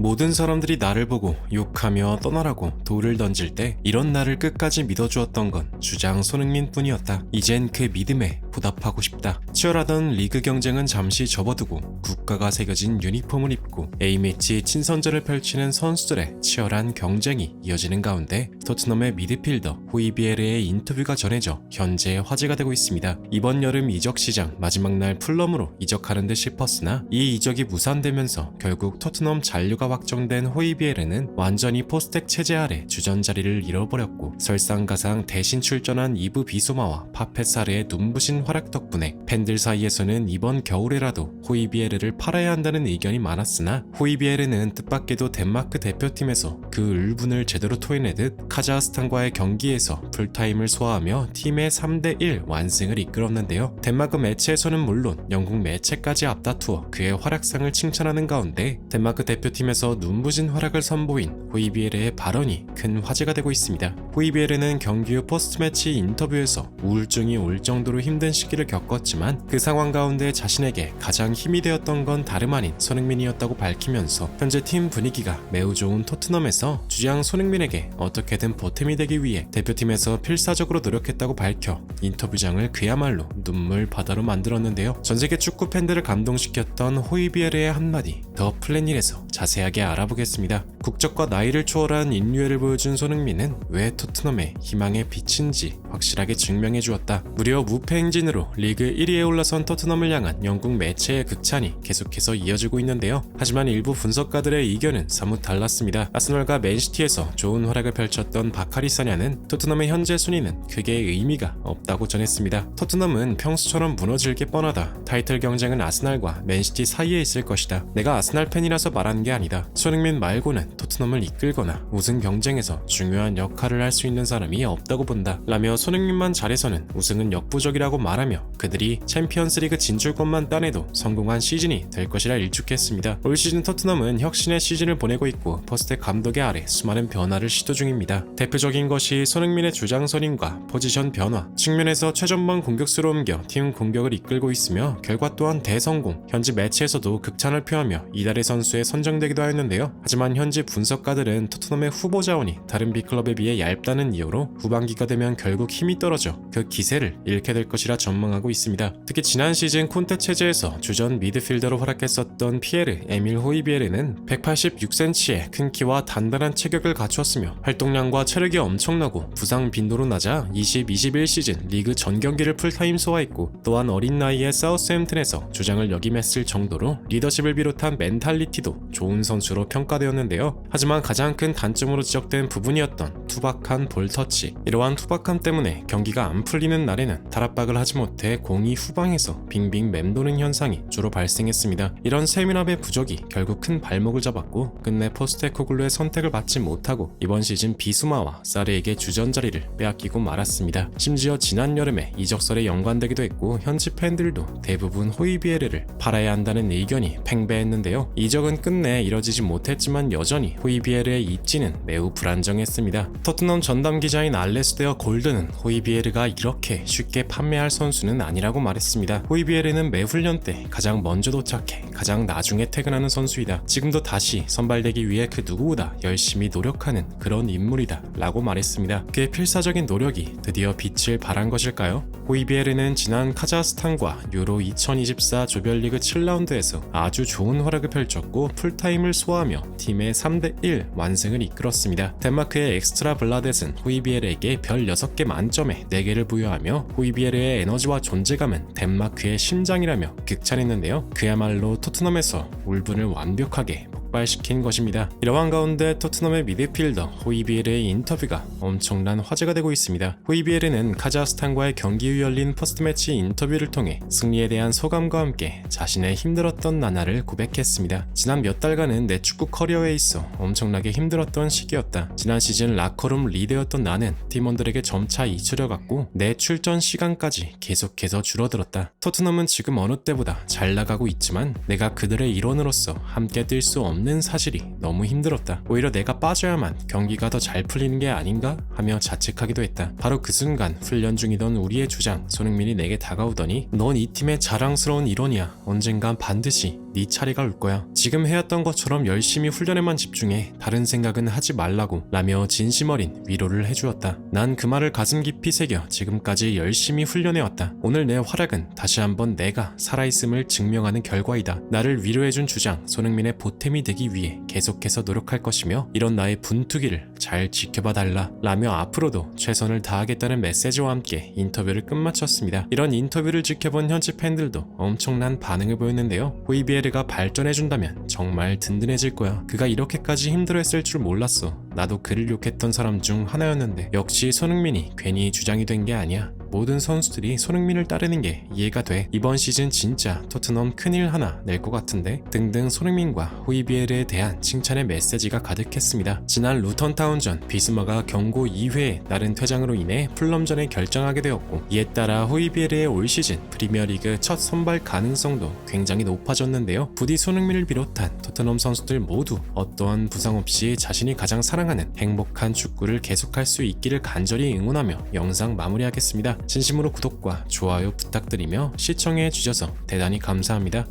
모든 사람들이 나를 보고 욕하며 떠나라고 돌을 던질 때 이런 나를 끝까지 믿어주었던 건 주장 손흥민 뿐이었다. 이젠 그 믿음에 보답하고 싶다. 치열하던 리그 경쟁은 잠시 접어두고 국가가 새겨진 유니폼을 입고 A매치 친선전을 펼치는 선수들의 치열한 경쟁이 이어지는 가운데 토트넘의 미드필더 호이비에르의 인터뷰가 전해져 현재 화제가 되고 있습니다. 이번 여름 이적 시장 마지막 날 풀럼으로 이적하는 듯 싶었으나 이 이적이 무산되면서 결국 토트넘 잔류가 확정된 호이비에르는 완전히 포스텍 체제 아래 주전 자리를 잃어버렸고 설상가상 대신 출전한 이브 비소마와 파페사르의 눈부신 활약 덕분에 팬들 사이에서는 이번 겨울에라도 호이비에르를 팔아야 한다는 의견이 많았으나 호이비에르는 뜻밖에도 덴마크 대표팀에서 그 울분을 제대로 토해내듯 카자흐스탄과의 경기에서 풀타임을 소화하며 팀의 3대1 완승을 이끌었는데요. 덴마크 매체에서는 물론 영국 매체까지 앞다투어 그의 활약상을 칭찬하는 가운데 덴마크 대표팀에서 눈부신 활약을 선보인 호이비에르의 발언이 큰 화제가 되고 있습니다. 호이비에르는 경기 후 포스트 매치 인터뷰에서 우울증이 올 정도로 힘든 시기를 겪었지만 그 상황 가운데 자신에게 가장 힘이 되었던 건 다름 아닌 손흥민이었다고 밝히면서 현재 팀 분위기가 매우 좋은 토트넘에서 주장 손흥민에게 어떻게든 보탬이 되기 위해 대표팀에서 필사적으로 노력했다고 밝혀 인터뷰장을 그야말로 눈물 바다로 만들었는데요. 전 세계 축구 팬들을 감동시켰던 호이비에르의 한마디 더 플랜1에서 자세하게 알아보겠습니다. 국적과 나이를 초월한 인류애를 보여준 손흥민은 왜 토트넘의 희망의 빛인지 확실하게 증명해 주었다. 무려 무패 행진으로 리그 1위에 올라선 토트넘을 향한 영국 매체의 극찬이 계속해서 이어지고 있는데요. 하지만 일부 분석가들의 의견은 사뭇 달랐습니다. 아스널과 맨시티에서 좋은 활약을 펼쳤던 바카리 사냐는 토트넘의 현재 순위는 크게 의미가 없다고 전했습니다. 토트넘은 평소처럼 무너질 게 뻔하다. 타이틀 경쟁은 아스날과 맨시티 사이에 있을 것이다. 내가 아스날 팬이라서 말하는 게 아니다. 손흥민 말고는 토트넘을 이끌거나 우승 경쟁에서 중요한 역할을 할 수 있는 사람이 없다고 본다. 라며 손흥민만 잘해서는 우승은 역부족이라고 말하며 그들이 챔피언스리그 진출권만 따내도 성공한 시즌이 될 것이라 일축했습니다. 올 시즌 토트넘은 혁신의 시즌을 보내고 있고 퍼스텍 감독의 아래 수많은 변화를 시도 중입니다. 대표적인 것이 손흥민의 주장 선임과 포지션 변화, 측면에서 최전방 공격수로 옮겨 팀 공격을 이끌고 있으며 결과 또한 대성공, 현지 매치에서도 극찬을 표하며 이달의 선수에 선정되기도 하였는데요. 하지만 현지 분석가들은 토트넘의 후보 자원이 다른 B클럽에 비해 얇다는 이유로 후반기가 되면 결국 힘이 떨어져 그 기세를 잃게 될 것이라 전망하고 있습니다. 특히 지난 시즌 콘테 체제에서 주전 미드필더로 활약했었던 피에르 에밀 호이비에르는 186cm의 큰 키와 단단한 체격을 갖추었으며 활동량과 체력이 엄청나고 부상 빈도로 낮아 20-21 시즌 리그 전 경기를 풀타임 소화했고 또한 어린 나이에 사우스햄튼에서 주장을 역임했을 정도로 리더십을 비롯한 멘탈리티도 좋은 선수로 평가되었 하지만 가장 큰 단점으로 지적된 부분이었던 투박한 볼 터치. 이러한 투박함 때문에 경기가 안 풀리는 날에는 탈압박을 하지 못해 공이 후방에서 빙빙 맴도는 현상이 주로 발생했습니다. 이런 세밀함의 부족이 결국 큰 발목을 잡았고 끝내 포스테코글루의 선택을 받지 못하고 이번 시즌 비수마와 사르에게 주전 자리를 빼앗기고 말았습니다. 심지어 지난 여름에 이적설에 연관되기도 했고 현지 팬들도 대부분 호이비에르를 팔아야 한다는 의견이 팽배했는데요. 이적은 끝내 이뤄지지 못했지만 여전히 호이비에르의 입지는 매우 불안정했습니다. 토트넘 전담 기자인 알레스데어 골드는 호이비에르가 이렇게 쉽게 판매할 선수는 아니라고 말했습니다. 호이비에르는 매 훈련 때 가장 먼저 도착해 가장 나중에 퇴근하는 선수이다. 지금도 다시 선발되기 위해 그 누구보다 열심히 노력하는 그런 인물이다. 라고 말했습니다. 그의 필사적인 노력이 드디어 빛을 발한 것일까요? 호이비에르는 지난 카자흐스탄과 유로 2024 조별리그 7라운드에서 아주 좋은 활약을 펼쳤고 풀타임을 소화하며 팀의 3 대1 완승을 이끌었습니다. 덴마크의 엑스트라 블라댓은 호이비에르에게 별 6개 만점에 4개를 부여하며 호이비에르의 에너지와 존재감은 덴마크의 심장이라며 극찬했는데요. 그야말로 토트넘에서 울분을 완벽하게 폭발시킨 것입니다. 이러한 가운데 토트넘의 미드필더 호이비에르의 인터뷰가 엄청난 화제가 되고 있습니다. 호이비에르는 카자흐스탄과의 경기 후 열린 퍼스트 매치 인터뷰를 통해 승리에 대한 소감과 함께 자신의 힘들었던 나날을 고백했습니다. 지난 몇 달간은 내 축구 커리어에 있어 엄청나게 힘들었던 시기였다. 지난 시즌 라커룸 리더였던 나는 팀원들에게 점차 잊혀려갔고 내 출전 시간까지 계속해서 줄어들었다. 토트넘은 지금 어느 때보다 잘 나가고 있지만 내가 그들의 일원으로서 함께 뛸 수 없는 사실이 너무 힘들었다. 오히려 내가 빠져야만 경기가 더 잘 풀리는 게 아닌가 하며 자책하기도 했다. 바로 그 순간 훈련 중이던 우리의 주장 손흥민이 내게 다가오더니 넌 이 팀의 자랑스러운 일원이야. 언젠간 반드시 네 차례가 올 거야. 지금 해왔던 것처럼 열심히 훈련에만 집중해 다른 생각은 하지 말라고 라며 진심 어린 위로를 해주었다. 난 그 말을 가슴 깊이 새겨 지금까지 열심히 훈련해왔다. 오늘 내 활약은 다시 한번 내가 살아있음을 증명하는 결과이다. 나를 위로해준 주장 손흥민의 보탬이 되기 위해 계속해서 노력할 것이며 이런 나의 분투기를 잘 지켜봐 달라 라며 앞으로도 최선을 다하겠다는 메시지와 함께 인터뷰를 끝마쳤습니다. 이런 인터뷰를 지켜본 현지 팬들도 엄청난 반응을 보였는데요. 호이비에르가 발전해준다면 정말 든든해질 거야. 그가 이렇게까지 힘들어했을 줄 몰랐어. 나도 그를 욕했던 사람 중 하나였는데 역시 손흥민이 괜히 주장이 된 게 아니야. 모든 선수들이 손흥민을 따르는 게 이해가 돼. 이번 시즌 진짜 토트넘 큰일 하나 낼 것 같은데 등등 손흥민과 호이비에르에 대한 칭찬의 메시지가 가득했습니다. 지난 루턴타운전 비스마가 경고 2회에 나른 퇴장으로 인해 풀럼전에 결정하게 되었고 이에 따라 호이비에르의 올 시즌 프리미어리그 첫 선발 가능성도 굉장히 높아졌는데요. 부디 손흥민을 비롯한 토트넘 선수들 모두 어떠한 부상 없이 자신이 가장 사랑하는 행복한 축구를 계속할 수 있기를 간절히 응원하며 영상 마무리하겠습니다. 진심으로 구독과 좋아요 부탁드리며 시청해 주셔서 대단히 감사합니다.